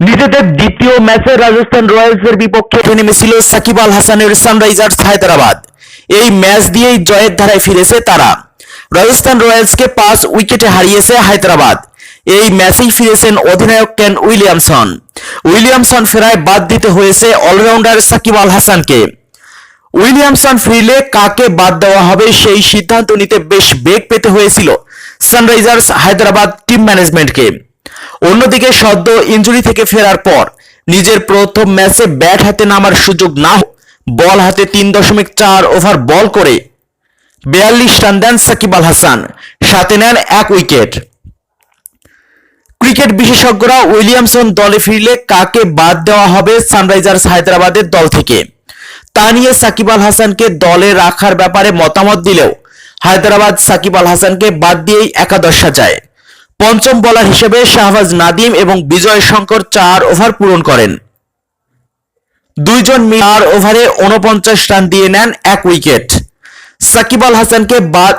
নিজেদের দ্বিতীয় ম্যাচে রাজস্থান রয়্যালসের বিপক্ষে নেমেছিল সাকিব আল হাসানের সানরাইজার্স হায়দ্রাবাদ। এই ম্যাচ দিয়েই জয়ের ধারায় ফিরেছে তারা। রাজস্থান রয়্যালসকে পাঁচ উইকেটে হারিয়েছে হায়দ্রাবাদ। এই ম্যাচেই ফিরেছেন অধিনায়ক কেন উইলিয়ামসন। উইলিয়ামসন ফেরায় বাদ দিতে হয়েছে অলরাউন্ডার সাকিব আল হাসানকে। উইলিয়ামসন ফিরলে কাকে বাদ দেওয়া হবে সেই সিদ্ধান্ত নিতে বেশ বেগ পেতে হয়েছিল সানরাইজার্স হায়দ্রাবাদ টিম ম্যানেজমেন্টকে। অন্যদিকে সদ্য ইঞ্জুরি থেকে ফেরার পর নিজের প্রথম ম্যাচে ব্যাট হাতে নামার সুযোগ না বল হাতে তিন দশমিক চার ওভার বল করে বিয়াল্লিশ রান দেন সাকিব আল হাসান, সাথে নেন এক উইকেট। ক্রিকেট বিশেষজ্ঞরা উইলিয়ামসন দলে ফিরলে কাকে বাদ দেওয়া হবে সানরাইজার্স হায়দ্রাবাদের দল থেকে? তা নিয়ে সাকিব আল হাসানকে দলে রাখার ব্যাপারে মতামত দিলেও হায়দ্রাবাদ সাকিব আল হাসানকে বাদ দিয়েই একাদশ সাজায়। পঞ্চম বলার হিসেবে শাহবাজ নাদিম এবং বিজয় শঙ্কর চার ওভার পূরণ করেন। দুইজন চার ওভারে উনপঞ্চাশ রান দিয়ে নেন এক উইকেট সাকিব আল হাসানকে বাদ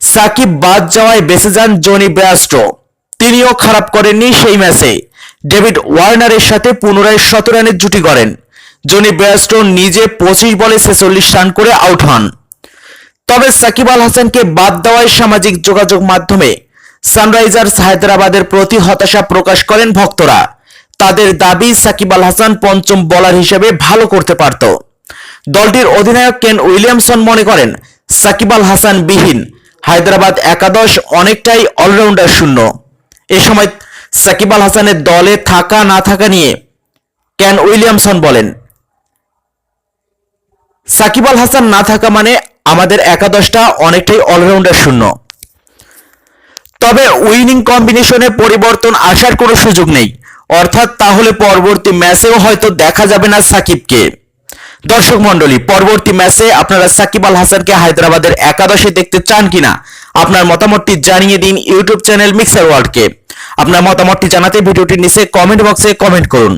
সাকিব বাদ যাওয়ায় বেঁচে যান জনি ব্রাস্টো। তিনিও খারাপ করেননি সেই ম্যাচে ডেভিড ওয়ার্নারের সাথে পুনরায় শত রানের জুটি করেন জনি ব্রাস্টো নিজে পঁচিশ বলে ছেচল্লিশ রান করে আউট হন। তবে সাকিব আল হাসানকে বাদ দেওয়ায় সামাজিক যোগাযোগ মাধ্যমে সানরাইজার্স হায়দ্রাবাদের প্রতি হতাশা প্রকাশ করেন ভক্তরা। তাদের দাবি সাকিব আল হাসান পঞ্চম বোলার হিসেবে ভালো করতে পারত। দলটির অধিনায়ক কেন উইলিয়ামসন মনে করেন, সাকিব আল হাসান বিহীন, হায়দ্রাবাদ একাদশ অনেকটাই অলরাউন্ডার শূন্য। এ সময় সাকিব আল হাসানের দলে থাকা না থাকা নিয়ে কেন উইলিয়ামসন বলেন, সাকিব আল হাসান না থাকা মানে আমাদের একাদশটা অনেকটাই অলরাউন্ডার শূন্য। তবে উইনিং কম্বিনেশনে পরিবর্তন আসার কোনো সুযোগ নেই। অর্থাৎ তাহলে পরবর্তী ম্যাচেও হয়তো দেখা যাবে না সাকিবকে। দর্শক মন্ডলী পরবর্তী ম্যাচে আপনারা সাকিব আল হাসানকে হায়দ্রাবাদের একাদশে দেখতে চান কিনা? আপনার মতামতটি জানিয়ে দিন ইউটিউব চ্যানেল মিক্সার ওয়ার্ল্ডকে। আপনার মতামতটি জানাতে ভিডিওটির নিচে কমেন্ট বক্সে কমেন্ট করুন।